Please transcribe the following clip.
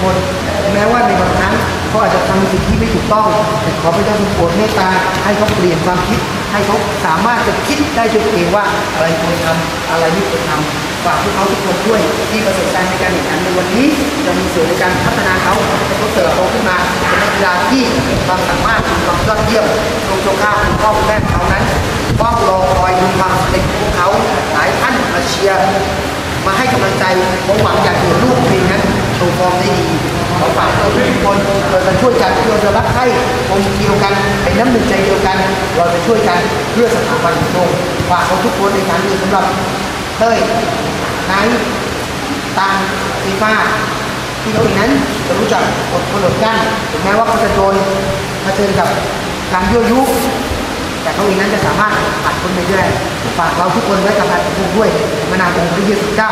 คน แม้ว่าในบางครั้งเขาอาจจะทำสิ่งที่ไม่ถูกต้อง แต่ขอพระเจ้าทรงโปรดเมตตาให้เขาเปลี่ยนความคิด ให้เขาสามารถจะคิดได้ด้วยตัวเองว่าอะไรควรทำอะไรไม่ควรทำฝากพวกเขาทุกคนด้วยที่ประสบการณ์ในการแข่งขันในวันนี้จะมีส่วนในการพัฒนาเขาให้เขาเติบโตขึ้นมาเป็นนักกีฬาที่มีความสามารถมีความยอดเยี่ยมตรงตรงข้ามคุณพ่อคุณแม่เขานั้นเฝ้ารอคอยดูความสำเร็จของพวกเขาหลายท่านมาเชียร์มาให้กำลังใจผมหวังอยากเห็นลูกทีมนั้นโชว์ฟอร์มได้ดีขอฝากเราทุกคน เราจะช่วยกันเราจะรักใคร่องค์เดียวกันเป็นน้ำหนึ่งใจเดียวกัน เราจะช่วยกันเพื่อสถาบันของโลกฝากเราทุกคนในการนี้สำหรับเต้ยไนตังฟีฟ้าที่เขาเองนั้นจะรู้จักอดทนอดกั้นถึงแม้ว่าเขาจะโดนเผชิญกับการยั่วยุ แต่เขาเองนั้นจะสามารถผ่านพ้นไปได้ฝากเราทุกคนไว้กับทางของพวกด้วยมานาวองค์พระเยซูเจ้า